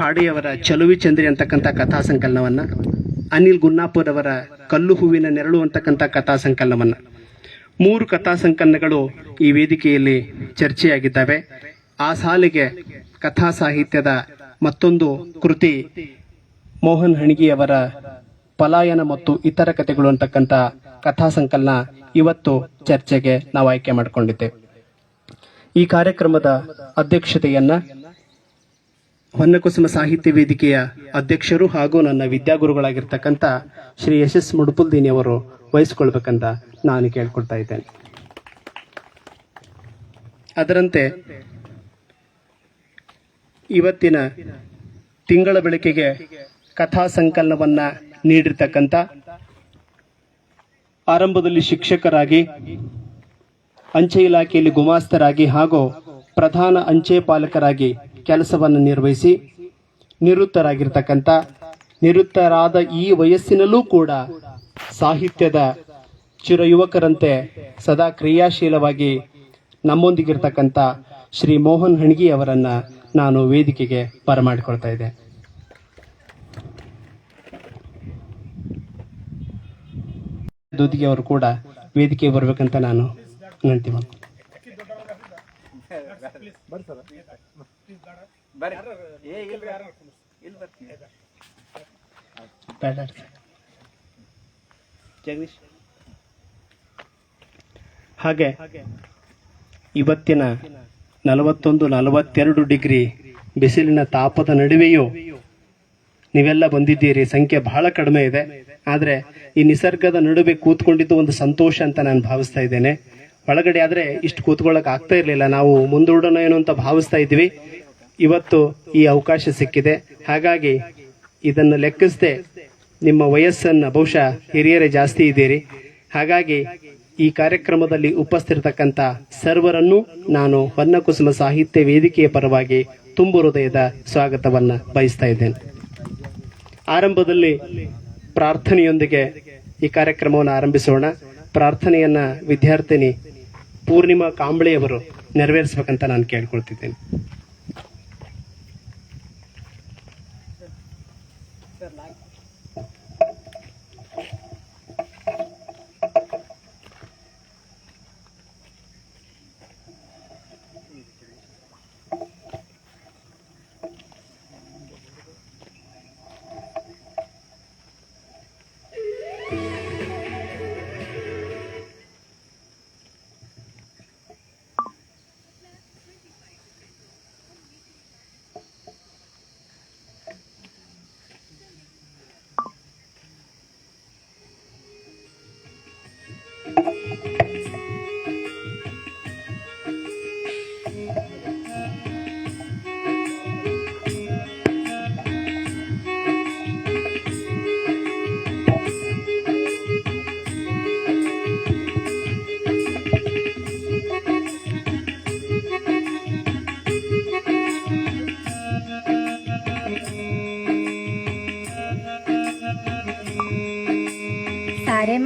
ಕಾಡೆಯವರ ಚಲುವಿ ಚಂದ್ರಿ ಅಂತಕ್ಕಂಥ ಕಥಾ ಸಂಕಲನವನ್ನ ಅನಿಲ್ ಗುನ್ನಾಪುರ್ ಅವರ ಕಲ್ಲು ಹೂವಿನ ನೆರಳು ಅಂತಕ್ಕಂಥ ಕಥಾ ಸಂಕಲನವನ್ನ ಮೂರು ಕಥಾ ಸಂಕಲನಗಳು ಈ ವೇದಿಕೆಯಲ್ಲಿ ಚರ್ಚೆಯಾಗಿದ್ದಾವೆ. ಆ ಸಾಲಿಗೆ ಕಥಾ ಸಾಹಿತ್ಯದ ಮತ್ತೊಂದು ಕೃತಿ, ಮೋಹನ್ ಹಣಗಿಯವರ ಪಲಾಯನ ಮತ್ತು ಇತರ ಕಥೆಗಳು ಅಂತಕ್ಕಂಥ ಕಥಾ ಸಂಕಲನ ಇವತ್ತು ಚರ್ಚೆಗೆ ನಾವು ಆಯ್ಕೆ ಮಾಡಿಕೊಂಡಿದ್ದೇವೆ. ಈ ಕಾರ್ಯಕ್ರಮದ ಅಧ್ಯಕ್ಷತೆಯನ್ನ ಹೊನ್ನಕುಸುಮ ಸಾಹಿತ್ಯ ವೇದಿಕೆಯ ಅಧ್ಯಕ್ಷರು ಹಾಗೂ ನನ್ನ ವಿದ್ಯಾಗುರುಗಳಾಗಿರ್ತಕ್ಕಂಥ ಶ್ರೀ ಯಶಸ್ ಮುಡುಪುಲ್ದೀನಿ ಅವರು ವಹಿಸ್ಕೊಳ್ಬೇಕಂತ ನಾನು ಕೇಳ್ಕೊಳ್ತಾ ಇದ್ದೇನೆ. ಅದರಂತೆ ಇವತ್ತಿನ ತಿಂಗಳ ಬೆಳಕಿಗೆ ಕಥಾ ಸಂಕಲನವನ್ನ ನೀಡಿರ್ತಕ್ಕಂಥ ಆರಂಭದಲ್ಲಿ ಶಿಕ್ಷಕರಾಗಿ, ಅಂಚೆ ಇಲಾಖೆಯಲ್ಲಿ ಗುಮಾಸ್ತರಾಗಿ ಹಾಗೂ ಪ್ರಧಾನ ಅಂಚೆ ಪಾಲಕರಾಗಿ ಕೆಲಸವನ್ನು ನಿರ್ವಹಿಸಿ ನಿವೃತ್ತರಾಗಿರ್ತಕ್ಕಂಥ, ನಿವೃತ್ತರಾದ ಈ ವಯಸ್ಸಿನಲ್ಲೂ ಕೂಡ ಸಾಹಿತ್ಯದ ಚಿರ ಯುವಕರಂತೆ ಸದಾ ಕ್ರಿಯಾಶೀಲವಾಗಿ ನಮ್ಮೊಂದಿಗಿರ್ತಕ್ಕಂಥ ಶ್ರೀ ಮೋಹನ್ ಹಣಗಿ ಅವರನ್ನ ನಾನು ವೇದಿಕೆಗೆ ಬರಮಾಡಿಕೊಳ್ತಾ ಇದ್ದೆ. ದುದಿಗೆ ಅವರು ಕೂಡ ವೇದಿಕೆಗೆ ಬರಬೇಕಂತ ನಾನು ವಿನಂತಿ ಮಾಡ್ತೀನಿ ಬೇಡ ಜಗದೀಶ್. ಹಾಗೆ ಇವತ್ತಿನ ನಲವತ್ತೊಂದು ನಲವತ್ತೆರಡು ಡಿಗ್ರಿ ಬಿಸಿಲಿನ ತಾಪದ ನಡುವೆಯೂ ನೀವೆಲ್ಲ ಬಂದಿದ್ದೀರಿ. ಸಂಖ್ಯೆ ಬಹಳ ಕಡಿಮೆ ಇದೆ. ಆದರೆ ಈ ನಿಸರ್ಗದ ನಡುವೆ ಕೂತ್ಕೊಂಡಿದ್ದು ಒಂದು ಸಂತೋಷ ಅಂತ ನಾನು ಭಾವಿಸ್ತಾ ಇದ್ದೇನೆ. ಒಳಗಡೆ ಆದ್ರೆ ಇಷ್ಟು ಕೂತ್ಕೊಳ್ಳೋಕೆ ಆಗ್ತಾ ಇರ್ಲಿಲ್ಲ. ನಾವು ಮುಂದೂಡೋಣ ಏನು ಅಂತ ಭಾವಿಸ್ತಾ ಇದ್ವಿ ಇವತ್ತು ಈ ಅವಕಾಶ ಸಿಕ್ಕಿದೆ. ಹಾಗಾಗಿ ಇದನ್ನು ಲೆಕ್ಕಿಸದೆ ನಿಮ್ಮ ವಯಸ್ಸನ್ನ ಬಹುಶಃ ಹಿರಿಯರೇ ಜಾಸ್ತಿ ಇದ್ದೀರಿ. ಹಾಗಾಗಿ ಈ ಕಾರ್ಯಕ್ರಮದಲ್ಲಿ ಉಪಸ್ಥಿರತಕ್ಕಂಥ ಸರ್ವರನ್ನು ನಾನು ಹೊನ್ನಕುಸುಮ ಸಾಹಿತ್ಯ ವೇದಿಕೆಯ ಪರವಾಗಿ ತುಂಬು ಹೃದಯದ ಸ್ವಾಗತವನ್ನು ಬಯಸ್ತಾ ಇದ್ದೇನೆ. ಆರಂಭದಲ್ಲಿ ಪ್ರಾರ್ಥನೆಯೊಂದಿಗೆ ಈ ಕಾರ್ಯಕ್ರಮವನ್ನು ಆರಂಭಿಸೋಣ. ಪ್ರಾರ್ಥನೆಯನ್ನ ವಿದ್ಯಾರ್ಥಿನಿ ಪೂರ್ಣಿಮಾ ಕಾಂಬಳೆಯವರು ನೆರವೇರಿಸಬೇಕಂತ ನಾನು ಕೇಳ್ಕೊಳ್ತಿದ್ದೇನೆ.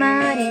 ಸಾರೆ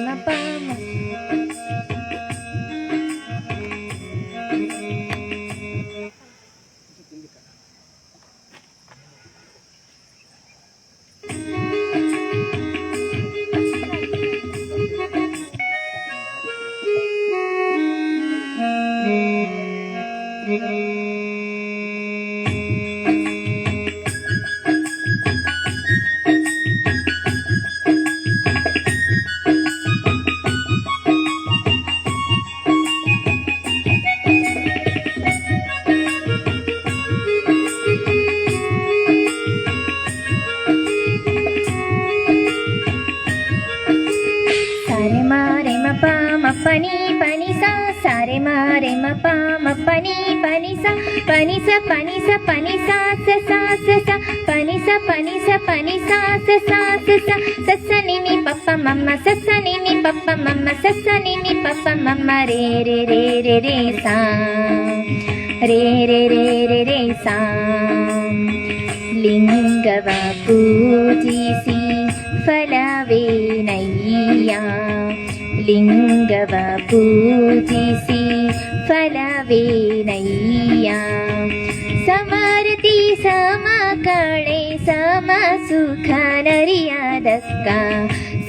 ರೇ ರೇ ರೇ ರೇ ರೇ ಸಾ ಲಿಂಗವ ಪೂಜಿಸಿ ಫಲವೇನಯ್ಯ ಲಿಂಗವ ಪೂಜಿಸಿ ಫಲವೇನಯ್ಯ सामाकाणे सा म सुख नरियादस्का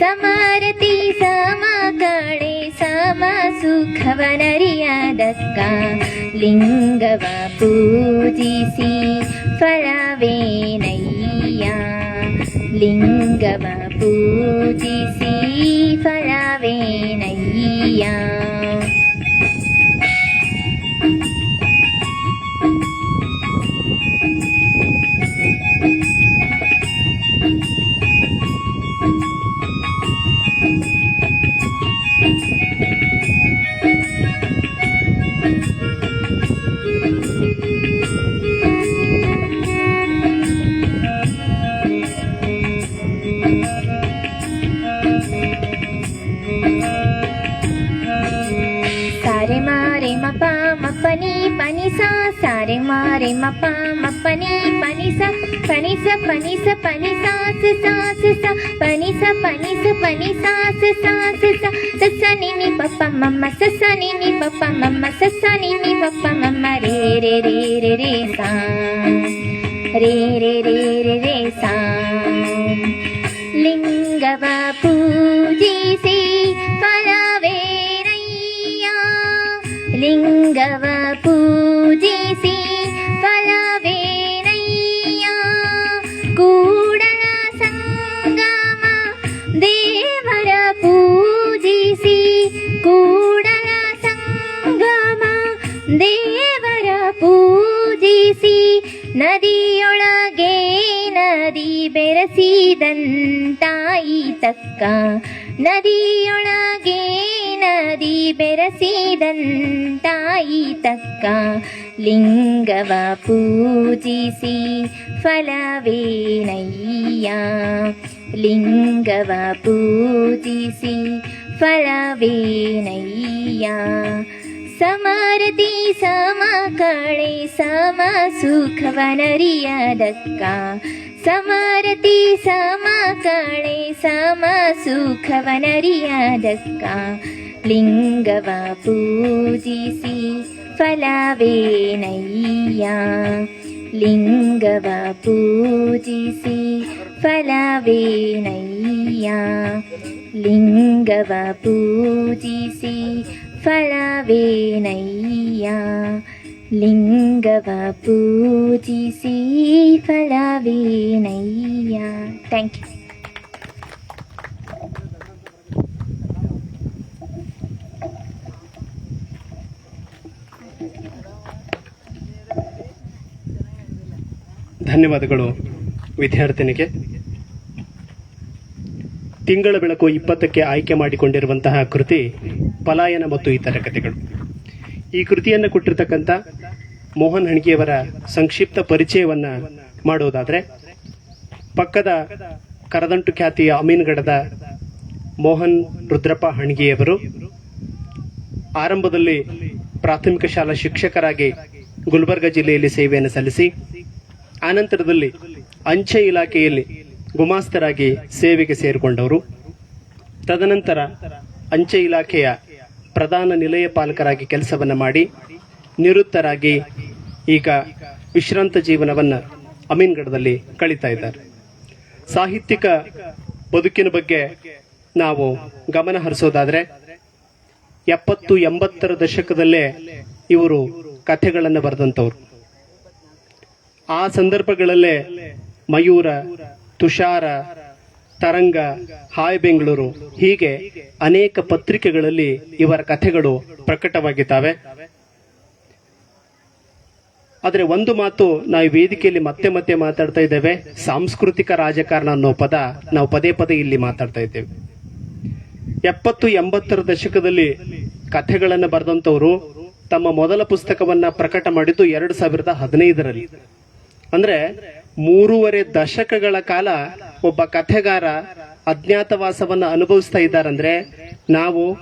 समारति सा माकाणे सा म सुखव नरियादस्का लिङ्गपूजिषी फरा वेणयिया लिङ्गबपूजिषी फलवेयिया re ma pa ma pa ni pa ni sa pa ni sa pa ni sa pa ni sa sa sa sa pa ni sa pa ni sa pa ni sa sa sa sa sa sa ni ni pa pa ma ma sa sa ni ni pa pa ma ma sa sa ni ni pa pa ma ma re re re ನದಿಯೊಳಗೆ ನದಿ ಬೆರೆಸಿದಂತಾಯಿ ತಕ್ಕ. ನದಿಯೊಳಗೆ ನದಿ ಬೆರೆಸಿದಂತಾಯಿ ತಕ್ಕ. ಲಿಂಗವ ಪೂಜಿಸಿ ಫಲವೇನಯ್ಯ. ಲಿಂಗವ ಪೂಜಿಸಿ ಫಲವೇನಯ್ಯ. ಸಮರತಿ ಸಮ ಕಳೆ ಸಮ ಸುಖವನರಿಯದಕ್ಕ ಸಮರತಿ ಸಮ ಕಳೆ ಸಮ ಸುಖವನರಿಯದಕ್ಕ ಲಿಂಗವ ಪೂಜಿಸಿ ಫಲವೇನಯ್ಯ ಲಿಂಗವ ಪೂಜಿಸಿ ಫಲವೇನಯ್ಯ ಲಿಂಗವ ಪೂಜಿಸಿ ಫಲವೇನಯ್ಯ ಲಿಂಗವ ಪೂಜಿಸಿ ಫಲವೇನಯ್ಯ ಥ್ಯಾಂಕ್ ಯು ಧನ್ಯವಾದಗಳು ವಿದ್ಯಾರ್ಥಿನಿಗೆ. ತಿಂಗಳ ಬೆಳಕು ಇಪ್ಪತ್ತಕ್ಕೆ ಆಯ್ಕೆ ಮಾಡಿಕೊಂಡಿರುವಂತಹ ಕೃತಿ, ಪಲಾಯನ ಮತ್ತು ಇತರ ಕಥೆಗಳು. ಈ ಕೃತಿಯನ್ನು ಕೊಟ್ಟಿರ್ತಕ್ಕಂಥ ಮೋಹನ್ ಹಣಗಿಯವರ ಸಂಕ್ಷಿಪ್ತ ಪರಿಚಯವನ್ನು ಮಾಡೋದಾದರೆ, ಪಕ್ಕದ ಕರದಂಟು ಖ್ಯಾತಿಯ ಅಮೀನ್ಗಡದ ಮೋಹನ್ ರುದ್ರಪ್ಪ ಹಣಗಿಯವರು ಆರಂಭದಲ್ಲಿ ಪ್ರಾಥಮಿಕ ಶಾಲಾ ಶಿಕ್ಷಕರಾಗಿ ಗುಲ್ಬರ್ಗ ಜಿಲ್ಲೆಯಲ್ಲಿ ಸೇವೆಯನ್ನು ಸಲ್ಲಿಸಿ, ಆನಂತರದಲ್ಲಿ ಅಂಚೆ ಇಲಾಖೆಯಲ್ಲಿ ಗುಮಾಸ್ತರಾಗಿ ಸೇವೆಗೆ ಸೇರಿಕೊಂಡವರು. ತದನಂತರ ಅಂಚೆ ಇಲಾಖೆಯ ಪ್ರಧಾನ ನಿಲಯ ಪಾಲಕರಾಗಿ ಕೆಲಸವನ್ನು ಮಾಡಿ, ನಿವೃತ್ತರಾಗಿ ಈಗ ವಿಶ್ರಾಂತ ಜೀವನವನ್ನು ಅಮೀನ್ಗಢದಲ್ಲಿ ಕಳೀತಾ ಇದ್ದಾರೆ. ಸಾಹಿತ್ಯಿಕ ಬದುಕಿನ ಬಗ್ಗೆ ನಾವು ಗಮನ ಹರಿಸೋದಾದರೆ, ಎಪ್ಪತ್ತು ಎಂಬತ್ತರ ದಶಕದಲ್ಲೇ ಇವರು ಕಥೆಗಳನ್ನು ಬರೆದಂಥವ್ರು. ಆ ಸಂದರ್ಭಗಳಲ್ಲೇ ಮಯೂರ ತುಷಾರ, ತರಂಗ, ಹಾಯ್ ಬೆಂಗಳೂರು ಹೀಗೆ ಅನೇಕ ಪತ್ರಿಕೆಗಳಲ್ಲಿ ಇವರ ಕಥೆಗಳು ಪ್ರಕಟವಾಗಿದ್ದಾವೆ. ಆದರೆ ಒಂದು ಮಾತು ನಾವು ವೇದಿಕೆಯಲ್ಲಿ ಮತ್ತೆ ಮತ್ತೆ ಮಾತಾಡ್ತಾ ಇದ್ದೇವೆ. ಸಾಂಸ್ಕೃತಿಕ ರಾಜಕಾರಣ ಅನ್ನೋ ಪದ ನಾವು ಪದೇ ಪದೇ ಇಲ್ಲಿ ಮಾತಾಡ್ತಾ ಇದ್ದೇವೆ. ಎಪ್ಪತ್ತು ಎಂಬತ್ತರ ದಶಕದಲ್ಲಿ ಕಥೆಗಳನ್ನು ಬರೆದಂತವರು ತಮ್ಮ ಮೊದಲ ಪುಸ್ತಕವನ್ನ ಪ್ರಕಟ ಮಾಡಿದ್ದು ಎರಡು ಸಾವಿರದ ಹದಿನೈದರಲ್ಲಿ. ಅಂದ್ರೆ ಮೂರುವರೆ ದಶಕಗಳ ಕಾಲ ಒಬ್ಬ ಕಥೆಗಾರ ಅಜ್ಞಾತವಾಸವನ್ನು ಅನುಭವಿಸ್ತಾ ಇದ್ದಾರಂದ್ರೆ ನಾವು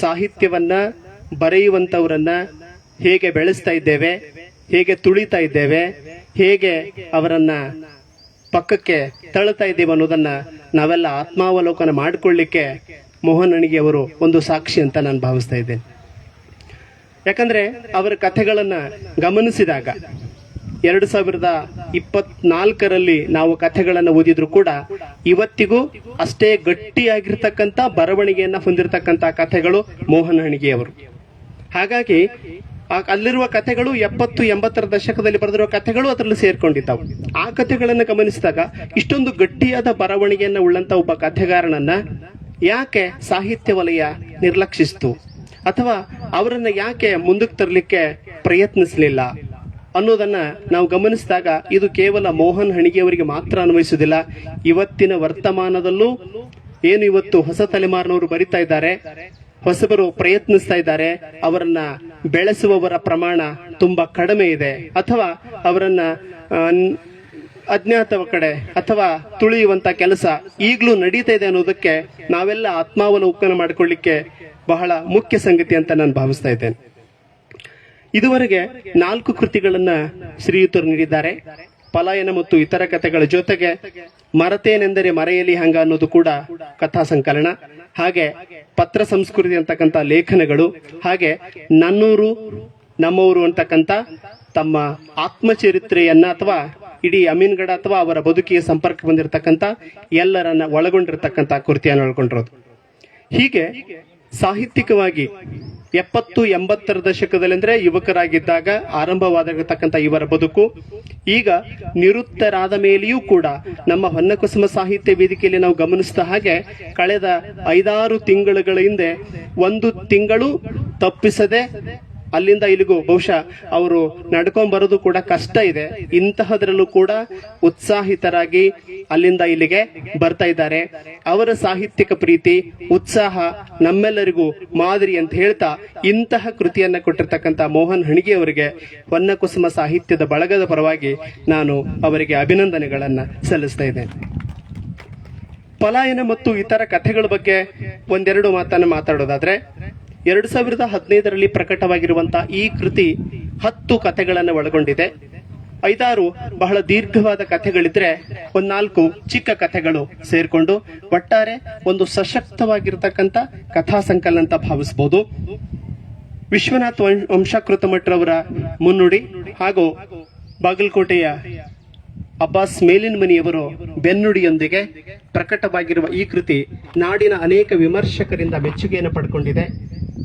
ಸಾಹಿತ್ಯವನ್ನ ಬರೆಯುವಂಥವರನ್ನ ಹೇಗೆ ಬೆಳೆಸ್ತಾ ಇದ್ದೇವೆ, ಹೇಗೆ ತುಳಿತಾ ಇದ್ದೇವೆ, ಹೇಗೆ ಅವರನ್ನ ಪಕ್ಕಕ್ಕೆ ತಳ್ಳುತ್ತಾ ಇದ್ದೀವಿ ಅನ್ನೋದನ್ನ ನಾವೆಲ್ಲ ಆತ್ಮಾವಲೋಕನ ಮಾಡಿಕೊಳ್ಳಿಕ್ಕೆ ಮೋಹನನಿಗೆ ಅವರು ಒಂದು ಸಾಕ್ಷಿ ಅಂತ ನಾನು ಭಾವಿಸ್ತಾ ಇದ್ದೇನೆ. ಯಾಕಂದ್ರೆ ಅವರ ಕಥೆಗಳನ್ನ ಗಮನಿಸಿದಾಗ ಎರಡು ಸಾವಿರದ ಇಪ್ಪತ್ನಾಲ್ಕರಲ್ಲಿ ನಾವು ಕಥೆಗಳನ್ನು ಓದಿದ್ರು ಕೂಡ ಇವತ್ತಿಗೂ ಅಷ್ಟೇ ಗಟ್ಟಿಯಾಗಿರ್ತಕ್ಕಂಥ ಬರವಣಿಗೆಯನ್ನ ಹೊಂದಿರತಕ್ಕಂಥ ಕಥೆಗಳು ಮೋಹನ್ ಹಣಿಗೆಯವರು. ಹಾಗಾಗಿ ಅಲ್ಲಿರುವ ಕಥೆಗಳು ಎಪ್ಪತ್ತು ಎಂಬತ್ತರ ದಶಕದಲ್ಲಿ ಬರೆದಿರುವ ಕಥೆಗಳು ಅದರಲ್ಲಿ ಸೇರ್ಕೊಂಡಿದ್ದಾವೆ. ಆ ಕಥೆಗಳನ್ನು ಗಮನಿಸಿದಾಗ ಇಷ್ಟೊಂದು ಗಟ್ಟಿಯಾದ ಬರವಣಿಗೆಯನ್ನು ಉಳ್ಳಂತ ಒಬ್ಬ ಕಥೆಗಾರನನ್ನ ಯಾಕೆ ಸಾಹಿತ್ಯ ವಲಯ ನಿರ್ಲಕ್ಷಿಸಿತು? ಅಥವಾ ಅವರನ್ನ ಯಾಕೆ ಮುಂದಕ್ಕೆ ತರಲಿಕ್ಕೆ ಪ್ರಯತ್ನಿಸಲಿಲ್ಲ? ಅನ್ನೋದನ್ನ ನಾವು ಗಮನಿಸಿದಾಗ ಇದು ಕೇವಲ ಮೋಹನ್ ಹಣಿಗೆಯವರಿಗೆ ಮಾತ್ರ ಅನ್ವಯಿಸುವುದಿಲ್ಲ. ಇವತ್ತಿನ ವರ್ತಮಾನದಲ್ಲೂ ಏನು ಇವತ್ತು ಹೊಸ ತಲೆಮಾರಿನವರು ಬರಿತಾ ಇದ್ದಾರೆ, ಹೊಸಬರು ಪ್ರಯತ್ನಿಸ್ತಾ ಇದ್ದಾರೆ, ಅವರನ್ನ ಬೆಳೆಸುವವರ ಪ್ರಮಾಣ ತುಂಬಾ ಕಡಿಮೆ ಇದೆ. ಅಥವಾ ಅವರನ್ನ ಅಜ್ಞಾತವ ಅಜ್ಞಾತ ಕಡೆ ಅಥವಾ ತುಳಿಯುವಂತ ಕೆಲಸ ಈಗಲೂ ನಡೀತಾ ಇದೆ ಅನ್ನೋದಕ್ಕೆ ನಾವೆಲ್ಲ ಆತ್ಮಾವಲೋಕನ ಮಾಡಿಕೊಳ್ಳಿಕ್ಕೆ ಬಹಳ ಮುಖ್ಯ ಸಂಗತಿ ಅಂತ ನಾನು ಭಾವಿಸ್ತಾ ಇದ್ದೇನೆ. ಇದುವರೆಗೆ ನಾಲ್ಕು ಕೃತಿಗಳನ್ನ ಶ್ರೀಯುತರು ನೀಡಿದ್ದಾರೆ. ಪಲಾಯನ ಮತ್ತು ಇತರ ಕಥೆಗಳ ಜೊತೆಗೆ ಮರತೇನೆಂದರೆ ಮರೆಯಲಿ ಹಂಗ ಅನ್ನೋದು ಕೂಡ ಕಥಾ ಸಂಕಲನ. ಹಾಗೆ ಪತ್ರ ಸಂಸ್ಕೃತಿ ಅಂತಕ್ಕಂಥ ಲೇಖನಗಳು, ಹಾಗೆ ನನ್ನೂರು, ನಮ್ಮೂರು ಅಂತಕ್ಕಂಥ ತಮ್ಮ ಆತ್ಮಚರಿತ್ರೆಯನ್ನ ಅಥವಾ ಇಡೀ ಅಮೀನ್ಗಡ ಅಥವಾ ಅವರ ಬದುಕಿಗೆ ಸಂಪರ್ಕ ಬಂದಿರತಕ್ಕಂತ ಎಲ್ಲರನ್ನ ಒಳಗೊಂಡಿರತಕ್ಕಂತ ಕೃತಿಯನ್ನು ಒಳಗೊಂಡಿರೋದು. ಹೀಗೆ ಸಾಹಿತ್ಯಿಕವಾಗಿ ಎಪ್ಪತ್ತು ಎಂಬತ್ತರ ದಶಕದಲ್ಲಿ ಅಂದ್ರೆ ಯುವಕರಾಗಿದ್ದಾಗ ಆರಂಭವಾಗಿರತಕ್ಕಂಥ ಇವರ ಬದುಕು. ಈಗ ನಿವೃತ್ತರಾದ ಮೇಲೆಯೂ ಕೂಡ ನಮ್ಮ ಹೊನ್ನಕುಸುಮ ಸಾಹಿತ್ಯ ವೇದಿಕೆಯಲ್ಲಿ ನಾವು ಗಮನಿಸಿದ ಹಾಗೆ ಕಳೆದ ಐದಾರು ತಿಂಗಳುಗಳ ಹಿಂದೆ ಒಂದು ತಿಂಗಳು ತಪ್ಪಿಸದೆ ಅಲ್ಲಿಂದ ಇಲ್ಲಿಗೂ ಬಹುಶಃ ಅವರು ನಡ್ಕೊಂಡ್ ಬರೋದು ಕೂಡ ಕಷ್ಟ ಇದೆ. ಇಂತಹದ್ರಲ್ಲೂ ಕೂಡ ಉತ್ಸಾಹಿತರಾಗಿ ಅಲ್ಲಿಂದ ಇಲ್ಲಿಗೆ ಬರ್ತಾ ಇದ್ದಾರೆ. ಅವರ ಸಾಹಿತ್ಯಿಕ ಪ್ರೀತಿ, ಉತ್ಸಾಹ ನಮ್ಮೆಲ್ಲರಿಗೂ ಮಾದರಿ ಅಂತ ಹೇಳ್ತಾ ಇಂತಹ ಕೃತಿಯನ್ನ ಕೊಟ್ಟಿರ್ತಕ್ಕಂಥ ಮೋಹನ್ ಹಣಿಗೆ ಅವರಿಗೆ ಹೊನ್ನಕುಸುಮ ಸಾಹಿತ್ಯದ ಬಳಗದ ಪರವಾಗಿ ನಾನು ಅವರಿಗೆ ಅಭಿನಂದನೆಗಳನ್ನ ಸಲ್ಲಿಸ್ತಾ ಇದ್ದೇನೆ. ಪಲಾಯನ ಮತ್ತು ಇತರ ಕಥೆಗಳ ಬಗ್ಗೆ ಒಂದೆರಡು ಮಾತನ್ನು ಮಾತಾಡೋದಾದ್ರೆ ಎರಡು ಸಾವಿರದ ಹದಿನೈದರಲ್ಲಿ ಪ್ರಕಟವಾಗಿರುವಂತಹ ಈ ಕೃತಿ ಹತ್ತು ಕಥೆಗಳನ್ನು ಒಳಗೊಂಡಿದೆ. ಐದಾರು ಬಹಳ ದೀರ್ಘವಾದ ಕಥೆಗಳಿದ್ರೆ ಒಂದ್ ನಾಲ್ಕು ಚಿಕ್ಕ ಕಥೆಗಳು ಸೇರ್ಕೊಂಡು ಒಟ್ಟಾರೆ ಒಂದು ಸಶಕ್ತವಾಗಿರ್ತಕ್ಕಂಥ ಕಥಾ ಸಂಕಲನ ಅಂತ ಭಾವಿಸಬಹುದು ವಿಶ್ವನಾಥ್ ವಂಶ- ವಂಶಕೃತ ಮಠರವರ ಮುನ್ನುಡಿ ಹಾಗೂ ಬಾಗಲಕೋಟೆಯ ಅಬ್ಬಾಸ್ ಮೇಲಿನ ಮನಿಯವರು ಬೆನ್ನುಡಿಯೊಂದಿಗೆ ಪ್ರಕಟವಾಗಿರುವ ಈ ಕೃತಿ ನಾಡಿನ ಅನೇಕ ವಿಮರ್ಶಕರಿಂದ ಮೆಚ್ಚುಗೆಯನ್ನು ಪಡ್ಕೊಂಡಿದೆ.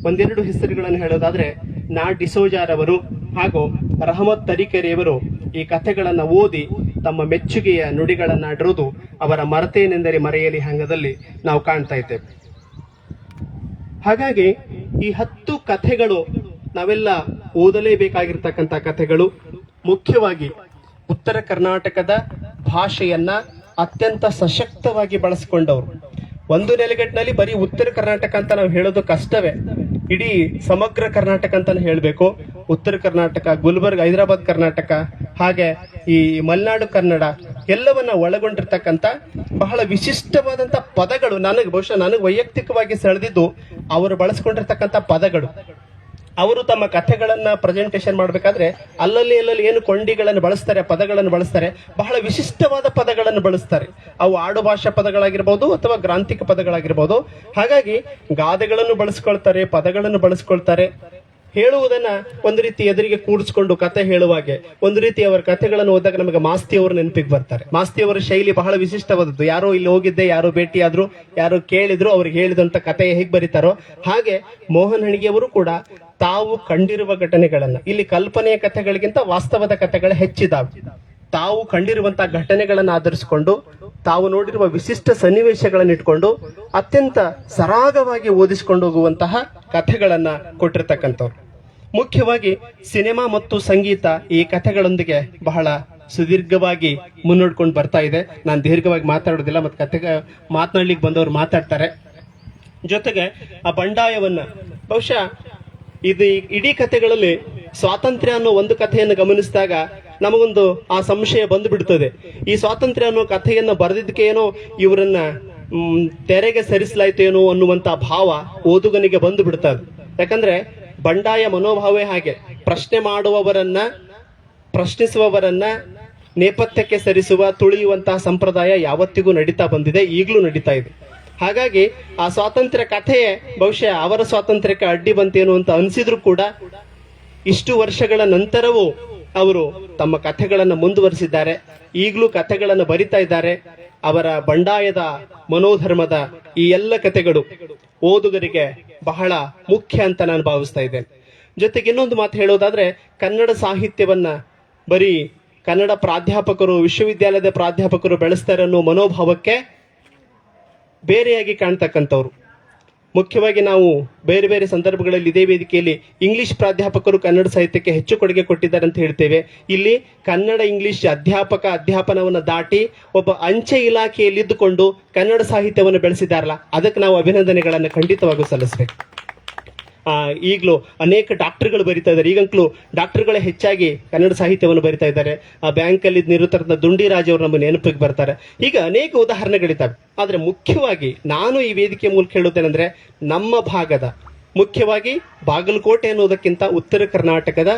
ಒಂದೆರಡು ಹೆಸರುಗಳನ್ನು ಹೇಳೋದಾದ್ರೆ ನಾ ಡಿಸೋಜಾರವರು ಹಾಗೂ ರಹಮತ್ ತರೀಕೆರೆಯವರು ಈ ಕಥೆಗಳನ್ನ ಓದಿ ತಮ್ಮ ಮೆಚ್ಚುಗೆಯ ನುಡಿಗಳನ್ನಾಡಿರುವುದು ಅವರ ಮರತೇನೆಂದರೆ ಮರೆಯಲಿ ಹಂಗದಲ್ಲಿ ನಾವು ಕಾಣ್ತಾ ಇದ್ದೇವೆ. ಹಾಗಾಗಿ ಈ ಹತ್ತು ಕಥೆಗಳು ನಾವೆಲ್ಲ ಓದಲೇಬೇಕಾಗಿರ್ತಕ್ಕಂಥ ಕಥೆಗಳು. ಮುಖ್ಯವಾಗಿ ಉತ್ತರ ಕರ್ನಾಟಕದ ಭಾಷೆಯನ್ನ ಅತ್ಯಂತ ಸಶಕ್ತವಾಗಿ ಬಳಸಿಕೊಂಡವರು. ಒಂದು ನೆಲೆಗಟ್ಟಿನಲ್ಲಿ ಬರೀ ಉತ್ತರ ಕರ್ನಾಟಕ ಅಂತ ನಾವು ಹೇಳೋದು ಕಷ್ಟವೇ. ಇಡೀ ಸಮಗ್ರ ಕರ್ನಾಟಕ ಅಂತಾನೆ ಹೇಳಬೇಕು. ಉತ್ತರ ಕರ್ನಾಟಕ, ಗುಲ್ಬರ್ಗ, ಹೈದರಾಬಾದ್ ಕರ್ನಾಟಕ, ಹಾಗೆ ಈ ಮಲೆನಾಡು, ಕನ್ನಡ ಎಲ್ಲವನ್ನ ಒಳಗೊಂಡಿರ್ತಕ್ಕಂಥ ಬಹಳ ವಿಶಿಷ್ಟವಾದಂತ ಪದಗಳು, ನನಗೆ ಬಹುಶಃ ನನಗೆ ವೈಯಕ್ತಿಕವಾಗಿ ಸೆಳೆದಿದ್ದು ಅವರು ಬಳಸ್ಕೊಂಡಿರ್ತಕ್ಕಂಥ ಪದಗಳು. ಅವರು ತಮ್ಮ ಕಥೆಗಳನ್ನ ಪ್ರೆಸೆಂಟೇಷನ್ ಮಾಡಬೇಕಾದ್ರೆ ಅಲ್ಲಲ್ಲಿ ಅಲ್ಲಲ್ಲಿ ಏನು ಕೊಂಡಿಗಳನ್ನು ಬಳಸ್ತಾರೆ, ಪದಗಳನ್ನು ಬಳಸ್ತಾರೆ, ಬಹಳ ವಿಶಿಷ್ಟವಾದ ಪದಗಳನ್ನು ಬಳಸ್ತಾರೆ. ಅವು ಆಡುಭಾಷಾ ಪದಗಳಾಗಿರ್ಬೋದು ಅಥವಾ ಗ್ರಾಂಥಿಕ ಪದಗಳಾಗಿರ್ಬೋದು. ಹಾಗಾಗಿ ಗಾದೆಗಳನ್ನು ಬಳಸ್ಕೊಳ್ತಾರೆ, ಪದಗಳನ್ನು ಬಳಸ್ಕೊಳ್ತಾರೆ. ಹೇಳುವುದನ್ನ ಒಂದು ರೀತಿ ಎದುರಿಗೆ ಕೂಡಿಸ್ಕೊಂಡು ಕತೆ ಹೇಳುವಾಗೆ, ಒಂದು ರೀತಿ ಅವರ ಕಥೆಗಳನ್ನು ಓದಾಗ ನಮಗೆ ಮಾಸ್ತಿ ಅವರು ನೆನಪಿಗೆ ಬರ್ತಾರೆ. ಮಾಸ್ತಿ ಅವರ ಶೈಲಿ ಬಹಳ ವಿಶಿಷ್ಟವಾದದ್ದು. ಯಾರೋ ಇಲ್ಲಿ ಹೋಗಿದ್ದೆ, ಯಾರೋ ಭೇಟಿಯಾದ್ರು, ಯಾರೋ ಕೇಳಿದ್ರು ಅವ್ರಿಗೆ ಹೇಳಿದಂತ ಕತೆ ಹೇಗೆ ಬರೀತಾರೋ. ಹಾಗೆ ಮೋಹನ್ ಹಣಿಗೆಯವರು ಕೂಡ ತಾವು ಕಂಡಿರುವ ಘಟನೆಗಳನ್ನ. ಇಲ್ಲಿ ಕಲ್ಪನೆಯ ಕಥೆಗಳಿಗಿಂತ ವಾಸ್ತವದ ಕಥೆಗಳು ಹೆಚ್ಚಿದಾವೆ. ತಾವು ಕಂಡಿರುವಂತಹ ಘಟನೆಗಳನ್ನು ಆಧರಿಸಿಕೊಂಡು, ತಾವು ನೋಡಿರುವ ವಿಶಿಷ್ಟ ಸನ್ನಿವೇಶಗಳನ್ನು ಇಟ್ಕೊಂಡು, ಅತ್ಯಂತ ಸರಾಗವಾಗಿ ಓದಿಸಿಕೊಂಡು ಹೋಗುವಂತಹ ಕಥೆಗಳನ್ನ ಕೊಟ್ಟಿರ್ತಕ್ಕಂಥವ್ರು. ಮುಖ್ಯವಾಗಿ ಸಿನಿಮಾ ಮತ್ತು ಸಂಗೀತ ಈ ಕಥೆಗಳೊಂದಿಗೆ ಬಹಳ ಸುದೀರ್ಘವಾಗಿ ಮುನ್ನೋಡ್ಕೊಂಡು ಬರ್ತಾ ಇದೆ. ನಾನು ದೀರ್ಘವಾಗಿ ಮಾತಾಡೋದಿಲ್ಲ, ಮತ್ತೆ ಕಥೆ ಮಾತನಾಡ್ಲಿಕ್ಕೆ ಬಂದವರು ಮಾತಾಡ್ತಾರೆ. ಜೊತೆಗೆ ಆ ಬಂಡಾಯವನ್ನ ಬಹುಶಃ ಇದು ಇಡೀ ಕಥೆಗಳಲ್ಲಿ ಸ್ವಾತಂತ್ರ್ಯ ಅನ್ನೋ ಒಂದು ಕಥೆಯನ್ನು ಗಮನಿಸಿದಾಗ ನಮಗೊಂದು ಆ ಸಂಶಯ ಬಂದು ಬಿಡ್ತದೆ ಈ ಸ್ವಾತಂತ್ರ್ಯ ಅನ್ನೋ ಕಥೆಯನ್ನು ಬರೆದಿದ್ದಕ್ಕೆ ಏನೋ ಇವರನ್ನ ತೆರೆಗೆ ಸರಿಸಲಾಯ್ತೇನೋ ಅನ್ನುವಂತ ಭಾವ ಓದುಗನಿಗೆ ಬಂದು ಬಿಡ್ತದೆ ಯಾಕಂದ್ರೆ ಬಂಡಾಯ ಮನೋಭಾವವೇ ಹಾಗೆ. ಪ್ರಶ್ನೆ ಮಾಡುವವರನ್ನ, ಪ್ರಶ್ನಿಸುವವರನ್ನ, ನೇಪಥ್ಯಕ್ಕೆ ಸರಿಸುವ, ತುಳಿಯುವಂತಹ ಸಂಪ್ರದಾಯ ಯಾವತ್ತಿಗೂ ನಡೀತಾ ಬಂದಿದೆ, ಈಗಲೂ ನಡೀತಾ ಇದೆ. ಹಾಗಾಗಿ ಆ ಸ್ವಾತಂತ್ರ್ಯ ಕಥೆಯೇ ಬಹುಶಃ ಅವರ ಸ್ವಾತಂತ್ರ್ಯಕ್ಕೆ ಅಡ್ಡಿ ಬಂತೇನು ಅಂತ ಅನಿಸಿದ್ರು ಕೂಡ ಇಷ್ಟು ವರ್ಷಗಳ ನಂತರವೂ ಅವರು ತಮ್ಮ ಕಥೆಗಳನ್ನು ಮುಂದುವರಿಸಿದ್ದಾರೆ. ಈಗಲೂ ಕಥೆಗಳನ್ನು ಬರಿತಾ ಇದ್ದಾರೆ. ಅವರ ಬಂಡಾಯದ ಮನೋಧರ್ಮದ ಈ ಎಲ್ಲ ಕಥೆಗಳು ಓದುಗರಿಗೆ ಬಹಳ ಮುಖ್ಯ ಅಂತ ನಾನು ಭಾವಿಸ್ತಾ ಇದ್ದೇನೆ. ಜೊತೆಗೆ ಇನ್ನೊಂದು ಮಾತು ಹೇಳೋದಾದ್ರೆ, ಕನ್ನಡ ಸಾಹಿತ್ಯವನ್ನ ಬರೀ ಕನ್ನಡ ಪ್ರಾಧ್ಯಾಪಕರು, ವಿಶ್ವವಿದ್ಯಾಲಯದ ಪ್ರಾಧ್ಯಾಪಕರು ಬೆಳೆಸ್ತಾರೆ ಅನ್ನೋ ಮನೋಭಾವಕ್ಕೆ ಬೇರೆಯಾಗಿ ಕಾಣ್ತಕ್ಕಂಥವ್ರು. ಮುಖ್ಯವಾಗಿ ನಾವು ಬೇರೆ ಬೇರೆ ಸಂದರ್ಭಗಳಲ್ಲಿ ಇದೇ ವೇದಿಕೆಯಲ್ಲಿ ಇಂಗ್ಲಿಷ್ ಪ್ರಾಧ್ಯಾಪಕರು ಕನ್ನಡ ಸಾಹಿತ್ಯಕ್ಕೆ ಹೆಚ್ಚು ಕೊಡುಗೆ ಕೊಟ್ಟಿದ್ದಾರೆ ಅಂತ ಹೇಳ್ತೇವೆ. ಇಲ್ಲಿ ಕನ್ನಡ ಇಂಗ್ಲಿಷ್ ಅಧ್ಯಾಪಕ ಅಧ್ಯಾಪನವನ್ನು ದಾಟಿ ಒಬ್ಬ ಅಂಚೆ ಇಲಾಖೆಯಲ್ಲಿದ್ದುಕೊಂಡು ಕನ್ನಡ ಸಾಹಿತ್ಯವನ್ನು ಬೆಳೆಸಿದಾರಲ್ಲ ಅದಕ್ಕೆ ನಾವು ಅಭಿನಂದನೆಗಳನ್ನು ಖಂಡಿತವಾಗೂ ಸಲ್ಲಿಸಬೇಕು. ಈಗಲೂ ಅನೇಕ ಡಾಕ್ಟರ್ಗಳು ಬರಿತಾ ಇದ್ದಾರೆ. ಈಗಂತಲೂ ಡಾಕ್ಟರ್ಗಳೇ ಹೆಚ್ಚಾಗಿ ಕನ್ನಡ ಸಾಹಿತ್ಯವನ್ನು ಬರಿತಾ ಇದ್ದಾರೆ. ಆ, ಬ್ಯಾಂಕಲ್ಲಿ ನಿರುತ್ತರದ ದುಂಡಿರಾಜ್ ಅವರು ನಮ್ಮ ನೆನಪಿಗೆ ಬರ್ತಾರೆ. ಈಗ ಅನೇಕ ಉದಾಹರಣೆಗಳಿದ್ದಾವೆ. ಆದರೆ ಮುಖ್ಯವಾಗಿ ನಾನು ಈ ವೇದಿಕೆ ಮೂಲಕ ಹೇಳುತ್ತೇನೆಂದರೆ ನಮ್ಮ ಭಾಗದ, ಮುಖ್ಯವಾಗಿ ಬಾಗಲಕೋಟೆ ಅನ್ನೋದಕ್ಕಿಂತ ಉತ್ತರ ಕರ್ನಾಟಕದ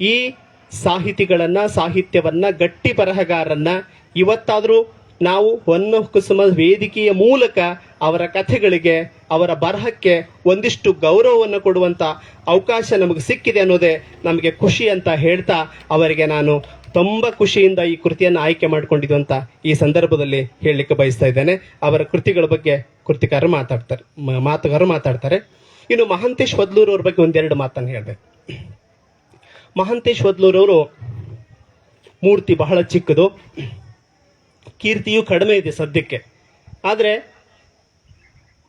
ಈ ಸಾಹಿತಿಗಳನ್ನು, ಸಾಹಿತ್ಯವನ್ನು, ಗಟ್ಟಿ ಬರಹಗಾರನ್ನು ಇವತ್ತಾದರೂ ನಾವು ಹೊನ್ನ ಕುಸುಮ ವೇದಿಕೆಯ ಮೂಲಕ ಅವರ ಕಥೆಗಳಿಗೆ ಅವರ ಬರಹಕ್ಕೆ ಒಂದಿಷ್ಟು ಗೌರವವನ್ನು ಕೊಡುವಂತ ಅವಕಾಶ ನಮಗೆ ಸಿಕ್ಕಿದೆ ಅನ್ನೋದೇ ನಮಗೆ ಖುಷಿ ಅಂತ ಹೇಳ್ತಾ ಅವರಿಗೆ ನಾನು ತುಂಬ ಖುಷಿಯಿಂದ ಈ ಕೃತಿಯನ್ನು ಆಯ್ಕೆ ಮಾಡಿಕೊಂಡಿದ್ದು ಅಂತ ಈ ಸಂದರ್ಭದಲ್ಲಿ ಹೇಳಲಿಕ್ಕೆ ಬಯಸ್ತಾ ಇದ್ದೇನೆ. ಅವರ ಕೃತಿಗಳ ಬಗ್ಗೆ ಕೃತಿಕಾರರು ಮಾತಾಡ್ತಾರೆ ಮಾತುಗಾರರು ಮಾತಾಡ್ತಾರೆ. ಇನ್ನು ಮಹಾಂತೇಶ್ ವದ್ಲೂರ್ ಅವ್ರ ಬಗ್ಗೆ ಒಂದೆರಡು ಮಾತನ್ನು ಹೇಳಿದೆ ಮಹಾಂತೇಶ್ ವದ್ಲೂರವರು ಮೂರ್ತಿ ಬಹಳ ಚಿಕ್ಕದು. ಕೀರ್ತಿಯು ಕಡಿಮೆ ಇದೆ ಸದ್ಯಕ್ಕೆ. ಆದರೆ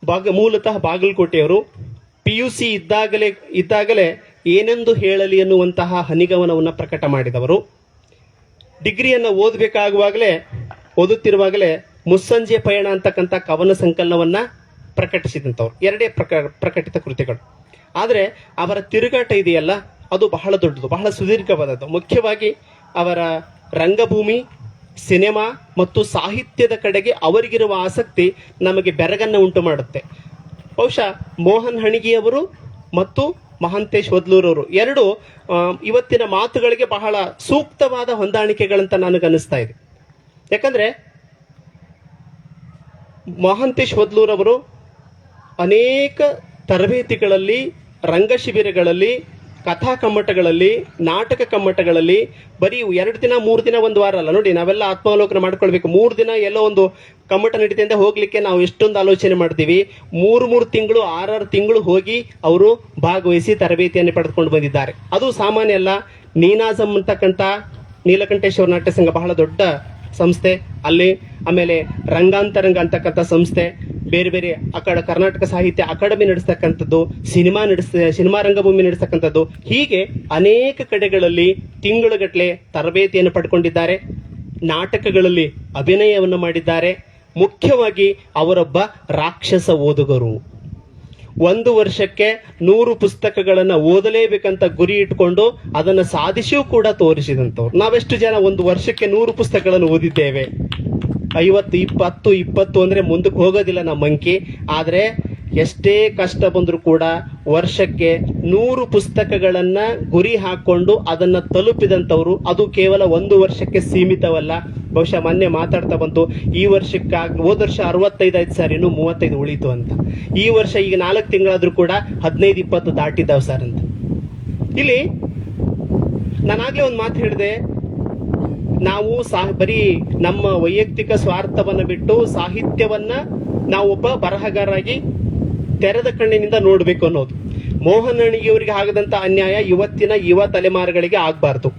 ಬಾಗ ಮೂಲತಃ ಬಾಗಲಕೋಟೆಯವರು ಪಿ ಯು ಸಿ ಇದ್ದಾಗಲೇ ಇದ್ದಾಗಲೇ ಏನೆಂದು ಹೇಳಲಿ ಎನ್ನುವಂತಹ ಹನಿಗವನವನ್ನು ಪ್ರಕಟ ಮಾಡಿದವರು. ಡಿಗ್ರಿಯನ್ನು ಓದಬೇಕಾಗುವಾಗಲೇ, ಓದುತ್ತಿರುವಾಗಲೇ ಮುಸ್ಸಂಜೆ ಪಯಣ ಅಂತಕ್ಕಂಥ ಕವನ ಸಂಕಲನವನ್ನು ಪ್ರಕಟಿಸಿದಂಥವ್ರು. ಎರಡೇ ಪ್ರಕ, ಪ್ರಕಟಿತ ಕೃತಿಗಳು. ಆದರೆ ಅವರ ತಿರುಗಾಟ ಇದೆಯಲ್ಲ, ಅದು ಬಹಳ ದೊಡ್ಡದು, ಬಹಳ ಸುದೀರ್ಘವಾದದ್ದು. ಮುಖ್ಯವಾಗಿ ಅವರ ರಂಗಭೂಮಿ ಸಿನಿಮಾ ಮತ್ತು ಸಾಹಿತ್ಯದ ಕಡೆಗೆ ಅವರಿಗಿರುವ ಆಸಕ್ತಿ ನಮಗೆ ಬೆರಗನ್ನು ಉಂಟು ಮಾಡುತ್ತೆ ಬಹುಶಃ ಮೋಹನ್ ಹಣಿಗಿಯವರು ಮತ್ತು ಮಹಾಂತೇಶ್ ವದ್ಲೂರವರು ಎರಡು ಇವತ್ತಿನ ಮಾತುಗಳಿಗೆ ಬಹಳ ಸೂಕ್ತವಾದ ಹೊಂದಾಣಿಕೆಗಳಂತ ನನಗನ್ನಿಸ್ತಾ ಇದೆ. ಯಾಕಂದ್ರೆ ಮಹಾಂತೇಶ್ ವದ್ಲೂರವರು ಅನೇಕ ತರಬೇತಿಗಳಲ್ಲಿ ರಂಗ ಶಿಬಿರಗಳಲ್ಲಿ ಕಥಾ ಕಮ್ಮಟಗಳಲ್ಲಿ, ನಾಟಕ ಕಮ್ಮಟಗಳಲ್ಲಿ ಬರೀ ಎರಡು ದಿನ, ಮೂರು ದಿನ, ಒಂದು ವಾರ ಅಲ್ಲ. ನೋಡಿ, ನಾವೆಲ್ಲ ಆತ್ಮಾವಲೋಕನ ಮಾಡ್ಕೊಳ್ಬೇಕು. ಮೂರು ದಿನ ಎಲ್ಲೋ ಒಂದು ಕಮ್ಮಟ ನಡೀತೆ ಅಂತ ಹೋಗ್ಲಿಕ್ಕೆ ನಾವು ಎಷ್ಟೊಂದು ಆಲೋಚನೆ ಮಾಡ್ತೀವಿ. ಮೂರು ಮೂರು ತಿಂಗಳು, ಆರಾರು ತಿಂಗಳು ಹೋಗಿ ಅವರು ಭಾಗವಹಿಸಿ ತರಬೇತಿಯನ್ನು ಪಡೆದುಕೊಂಡು ಬಂದಿದ್ದಾರೆ. ಅದು ಸಾಮಾನ್ಯ ಅಲ್ಲ. ನೀನಾಜಮ್ ಅಂತಕ್ಕಂಥ ನೀಲಕಂಠೇಶ್ವರ ನಾಟ್ಯ ಸಂಘ ಬಹಳ ದೊಡ್ಡ ಸಂಸ್ಥೆ. ಅಲ್ಲಿ ಆಮೇಲೆ ರಂಗಾಂತರಂಗ ಅಂತಕ್ಕಂಥ ಸಂಸ್ಥೆ. ಬೇರೆ ಬೇರೆ ಅಕಡ ಕರ್ನಾಟಕ ಸಾಹಿತ್ಯ ಅಕಾಡೆಮಿ ನಡೆಸ್ತಕ್ಕಂಥದ್ದು, ಸಿನಿಮಾ ನಡೆಸ ಸಿನಿಮಾ ರಂಗಭೂಮಿ ನಡೆಸ್ತಕ್ಕಂಥದ್ದು, ಹೀಗೆ ಅನೇಕ ಕಡೆಗಳಲ್ಲಿ ತಿಂಗಳುಗಟ್ಟಲೆ ತರಬೇತಿಯನ್ನು ಪಡ್ಕೊಂಡಿದ್ದಾರೆ, ನಾಟಕಗಳಲ್ಲಿ ಅಭಿನಯವನ್ನು ಮಾಡಿದ್ದಾರೆ, ಮುಖ್ಯವಾಗಿ ಅವರೊಬ್ಬ ರಾಕ್ಷಸ ಓದುಗರು. ಒಂದು ವರ್ಷಕ್ಕೆ ನೂರು ಪುಸ್ತಕಗಳನ್ನು ಓದಲೇಬೇಕಂತ ಗುರಿ ಇಟ್ಕೊಂಡು ಅದನ್ನು ಸಾಧಿಸಿಯೂ ಕೂಡ ತೋರಿಸಿದಂಥವ್ರು. ನಾವೆಷ್ಟು ಜನ ಒಂದು ವರ್ಷಕ್ಕೆ ನೂರು ಪುಸ್ತಕಗಳನ್ನು ಓದಿದ್ದೇವೆ. ಐವತ್ತು, ಇಪ್ಪತ್ತು ಇಪ್ಪತ್ತು ಅಂದ್ರೆ ಮುಂದಕ್ಕೆ ಹೋಗೋದಿಲ್ಲ ನಮ್ಮ ಅಂಕಿ ಆದ್ರೆ ಎಷ್ಟೇ ಕಷ್ಟ ಬಂದರೂ ಕೂಡ ವರ್ಷಕ್ಕೆ ನೂರು ಪುಸ್ತಕಗಳನ್ನ ಗುರಿ ಹಾಕೊಂಡು ಅದನ್ನ ತಲುಪಿದಂಥವ್ರು ಅದು ಕೇವಲ ಒಂದು ವರ್ಷಕ್ಕೆ ಸೀಮಿತವಲ್ಲ. ಬಹುಶಃ ಮೊನ್ನೆ ಮಾತಾಡ್ತಾ ಬಂತು, ಈ ವರ್ಷಕ್ಕಾಗಿ ಹೋದ ವರ್ಷ ಐದು ಸರ್, ಇನ್ನು ಮೂವತ್ತೈದು ಉಳಿತು ಅಂತ. ಈ ವರ್ಷ ಈಗ ನಾಲ್ಕು ತಿಂಗಳಾದರೂ ಕೂಡ ಹದಿನೈದು, ಇಪ್ಪತ್ತು ದಾಟಿದ್ದಾವೆ ಸರ್ ಅಂತ. ಇಲ್ಲಿ ನಾನಾಗಲೇ ಒಂದು ಮಾತು ಹೇಳಿದೆ ನಾವು ಸಾ, ಬರೀ ನಮ್ಮ ವೈಯಕ್ತಿಕ ಸ್ವಾರ್ಥವನ್ನು ಬಿಟ್ಟು ಸಾಹಿತ್ಯವನ್ನ ನಾವು ಒಬ್ಬ ಬರಹಗಾರರಾಗಿ ತೆರೆದ ಕಣ್ಣಿನಿಂದ ನೋಡಬೇಕು ಅನ್ನೋದು. ಮೋಹನ್ ಅಣಿಗೆಯವರಿಗೆ ಆಗದಂತ ಅನ್ಯಾಯ ಇವತ್ತಿನ ಯುವ ತಲೆಮಾರುಗಳಿಗೆ ಆಗಬಾರ್ದು.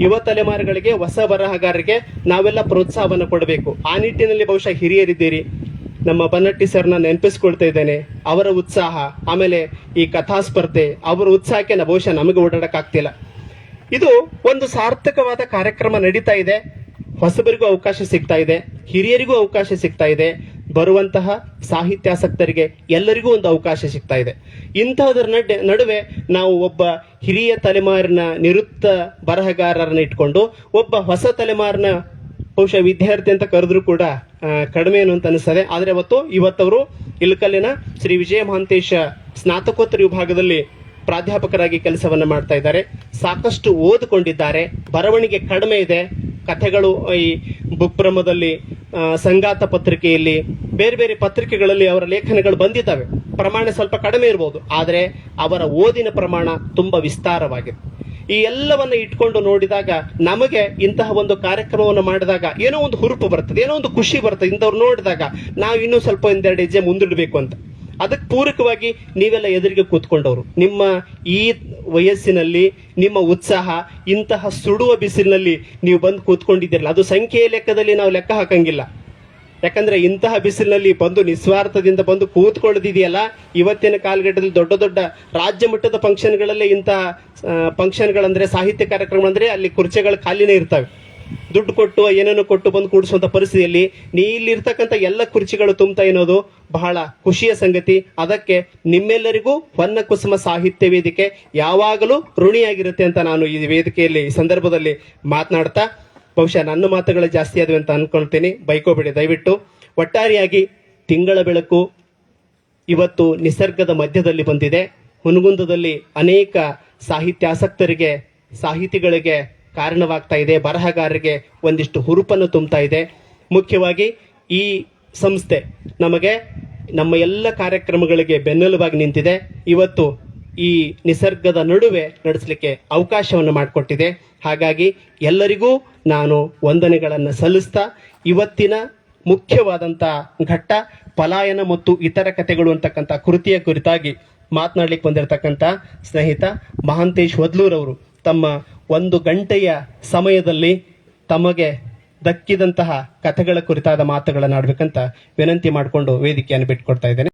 ಯುವ ತಲೆಮಾರುಗಳಿಗೆ ಹೊಸ ಬರಹಗಾರರಿಗೆ ನಾವೆಲ್ಲ ಪ್ರೋತ್ಸಾಹವನ್ನು ಕೊಡಬೇಕು. ಆ ನಿಟ್ಟಿನಲ್ಲಿ ಬಹುಶಃ ಹಿರಿಯರಿದ್ದೀರಿ. ನಮ್ಮ ಬನ್ನಟ್ಟಿ ಸರ್ನ ನೆನಪಿಸ್ಕೊಳ್ತಾ ಇದ್ದೇನೆ. ಅವರ ಉತ್ಸಾಹ, ಆಮೇಲೆ ಈ ಕಥಾ ಸ್ಪರ್ಧೆ ಅವರ ಉತ್ಸಾಹಕ್ಕೆ ಬಹುಶಃ ನಮಗೆ ಓಡಾಡಕ್ಕಾಗ್ತಿಲ್ಲ. ಇದು ಒಂದು ಸಾರ್ಥಕವಾದ ಕಾರ್ಯಕ್ರಮ ನಡೀತಾ ಇದೆ. ಹೊಸಬರಿಗೂ ಅವಕಾಶ ಸಿಗ್ತಾ ಇದೆ. ಹಿರಿಯರಿಗೂ ಅವಕಾಶ ಸಿಗ್ತಾ ಇದೆ. ಬರುವಂತಹ ಸಾಹಿತ್ಯಾಸಕ್ತರಿಗೆ ಎಲ್ಲರಿಗೂ ಒಂದು ಅವಕಾಶ ಸಿಗ್ತಾ ಇದೆ. ಇಂತಹದರ ನಡೆ, ನಡುವೆ ನಾವು ಒಬ್ಬ ಹಿರಿಯ ತಲೆಮಾರಿನ ನಿವೃತ್ತ ಬರಹಗಾರರನ್ನ ಇಟ್ಕೊಂಡು, ಒಬ್ಬ ಹೊಸ ತಲೆಮಾರಿನ ಬಹುಶಃ ವಿದ್ಯಾರ್ಥಿ ಅಂತ ಕರೆದ್ರು ಕೂಡ ಕಡಿಮೆ ಏನು ಅಂತ ಅನಿಸ್ತದೆ. ಆದರೆ ಅವತ್ತು ಇವತ್ತವರು ಇಳಕಲ್ಲಿನ ಶ್ರೀ ವಿಜಯ ಮಹಾಂತೇಶ ಸ್ನಾತಕೋತ್ತರ ವಿಭಾಗದಲ್ಲಿ ಪ್ರಾಧ್ಯಾಪಕರಾಗಿ ಕೆಲಸವನ್ನು ಮಾಡ್ತಾ ಇದ್ದಾರೆ. ಸಾಕಷ್ಟು ಓದಿಕೊಂಡಿದ್ದಾರೆ. ಬರವಣಿಗೆ ಕಡಿಮೆ ಇದೆ. ಕಥೆಗಳು ಈ ಬುಕ್ರಮದಲ್ಲಿ ಆ, ಸಂಗಾತ ಪತ್ರಿಕೆಯಲ್ಲಿ ಬೇರೆ ಬೇರೆ ಪತ್ರಿಕೆಗಳಲ್ಲಿ ಅವರ ಲೇಖನಗಳು ಬಂದಿದ್ದಾವೆ. ಪ್ರಮಾಣ ಸ್ವಲ್ಪ ಕಡಿಮೆ ಇರಬಹುದು ಆದರೆ ಅವರ ಓದಿನ ಪ್ರಮಾಣ ತುಂಬ ವಿಸ್ತಾರವಾಗಿದೆ. ಈ ಎಲ್ಲವನ್ನು ಇಟ್ಕೊಂಡು ನೋಡಿದಾಗ ನಮಗೆ ಇಂತಹ ಒಂದು ಕಾರ್ಯಕ್ರಮವನ್ನು ಮಾಡಿದಾಗ ಏನೋ ಒಂದು ಹುರುಪು ಬರ್ತದೆ ಏನೋ ಒಂದು ಖುಷಿ ಬರ್ತದೆ ಇಂಥವ್ರು ನೋಡಿದಾಗ ನಾವು ಇನ್ನೂ ಸ್ವಲ್ಪ ಒಂದೆರಡು ಹೆಜ್ಜೆ ಮುಂದಿಡಬೇಕು ಅಂತ. ಅದಕ್ಕೆ ಪೂರಕವಾಗಿ ನೀವೆಲ್ಲ ಎದುರಿಗೆ ಕೂತ್ಕೊಂಡವರು. ನಿಮ್ಮ ಈ ವಯಸ್ಸಿನಲ್ಲಿ, ನಿಮ್ಮ ಉತ್ಸಾಹ, ಇಂತಹ ಸುಡುವ ಬಿಸಿಲಿನಲ್ಲಿ ನೀವು ಬಂದು ಕೂತ್ಕೊಂಡಿದ್ದೀರಲ್ಲ, ಅದು ಸಂಖ್ಯೆಯ ಲೆಕ್ಕದಲ್ಲಿ ನಾವು ಲೆಕ್ಕ ಹಾಕಂಗಿಲ್ಲ. ಯಾಕಂದ್ರೆ ಇಂತಹ ಬಿಸಿಲಿನಲ್ಲಿ ಬಂದು ನಿಸ್ವಾರ್ಥದಿಂದ ಬಂದು ಕೂತ್ಕೊಳ್ಳೋದಿದೆಯಲ್ಲ, ಇವತ್ತಿನ ಕಾಲಘಟ್ಟದಲ್ಲಿ ದೊಡ್ಡ ದೊಡ್ಡ ರಾಜ್ಯ ಮಟ್ಟದ ಫಂಕ್ಷನ್ಗಳಲ್ಲೇ ಇಂತಹ ಫಂಕ್ಷನ್ಗಳಂದ್ರೆ ಸಾಹಿತ್ಯ ಕಾರ್ಯಕ್ರಮ ಅಂದ್ರೆ ಅಲ್ಲಿ ಕುರ್ಚೆಗಳು ಖಾಲಿನೇ ಇರ್ತವೆ. ದುಡ್ಡು ಕೊಟ್ಟು, ಏನೇನೋ ಕೊಟ್ಟು ಬಂದು ಕೂಡಿಸುವಂತ ಪರಿಸ್ಥಿತಿಯಲ್ಲಿ ನೀ ಇಲ್ಲಿರ್ತಕ್ಕಂಥ ಎಲ್ಲ ಕುರ್ಚಿಗಳು ತುಂಬ್ತಾ ಎನ್ನೋದು ಬಹಳ ಖುಷಿಯ ಸಂಗತಿ. ಅದಕ್ಕೆ ನಿಮ್ಮೆಲ್ಲರಿಗೂ ಹೊನ್ನ ಕುಸುಮ ಸಾಹಿತ್ಯ ವೇದಿಕೆ ಯಾವಾಗಲೂ ಋಣಿಯಾಗಿರುತ್ತೆ ಅಂತ ನಾನು ಈ ವೇದಿಕೆಯಲ್ಲಿ, ಈ ಸಂದರ್ಭದಲ್ಲಿ ಮಾತನಾಡ್ತಾ, ಬಹುಶಃ ನನ್ನ ಮಾತುಗಳು ಜಾಸ್ತಿ ಆದವೆ ಅಂತ ಅನ್ಕೊಳ್ತೀನಿ. ಬೈಕೋಬೇಡಿ. ದಯವಿಟ್ಟು ಒಟ್ಟಾರೆಯಾಗಿ ತಿಂಗಳ ಬೆಳಕು ಇವತ್ತು ನಿಸರ್ಗದ ಮಧ್ಯದಲ್ಲಿ ಬಂದಿದೆ. ಹುನಗುಂದದಲ್ಲಿ ಅನೇಕ ಸಾಹಿತ್ಯಾಸಕ್ತರಿಗೆ, ಸಾಹಿತಿಗಳಿಗೆ ಕಾರಣವಾಗ್ತಾ ಇದೆ. ಬರಹಗಾರರಿಗೆ ಒಂದಿಷ್ಟು ಹುರುಪನ್ನು ತುಂಬ್ತಾ ಇದೆ. ಮುಖ್ಯವಾಗಿ ಈ ಸಂಸ್ಥೆ ನಮಗೆ ನಮ್ಮ ಎಲ್ಲ ಕಾರ್ಯಕ್ರಮಗಳಿಗೆ ಬೆನ್ನೆಲುಬಾಗಿ ನಿಂತಿದೆ. ಇವತ್ತು ಈ ನಿಸರ್ಗದ ನಡುವೆ ನಡೆಸಲಿಕ್ಕೆ ಅವಕಾಶವನ್ನು ಮಾಡಿಕೊಟ್ಟಿದೆ. ಹಾಗಾಗಿ ಎಲ್ಲರಿಗೂ ನಾನು ವಂದನೆಗಳನ್ನು ಸಲ್ಲಿಸ್ತಾ, ಇವತ್ತಿನ ಮುಖ್ಯವಾದಂಥ ಘಟ್ಟ ಪಲಾಯನ ಮತ್ತು ಇತರ ಕಥೆಗಳು ಅಂತಕ್ಕಂಥ ಕೃತಿಯ ಕುರಿತಾಗಿ ಮಾತನಾಡಲಿಕ್ಕೆ ಬಂದಿರತಕ್ಕಂಥ ಸ್ನೇಹಿತ ಮಹಾಂತೇಶ್ ವದ್ಲೂರವರು ತಮ್ಮ ಒಂದು ಗಂಟೆಯ ಸಮಯದಲ್ಲಿ ತಮಗೆ ದಕ್ಕಿದಂತಹ ಕಥೆಗಳ ಕುರಿತಾದ ಮಾತುಗಳನ್ನು ಆಡ್ಬೇಕಂತ ವಿನಂತಿ ಮಾಡಿಕೊಂಡು ವೇದಿಕೆಯನ್ನು ಬಿಟ್ಕೊಡ್ತಾ ಇದ್ದೇನೆ.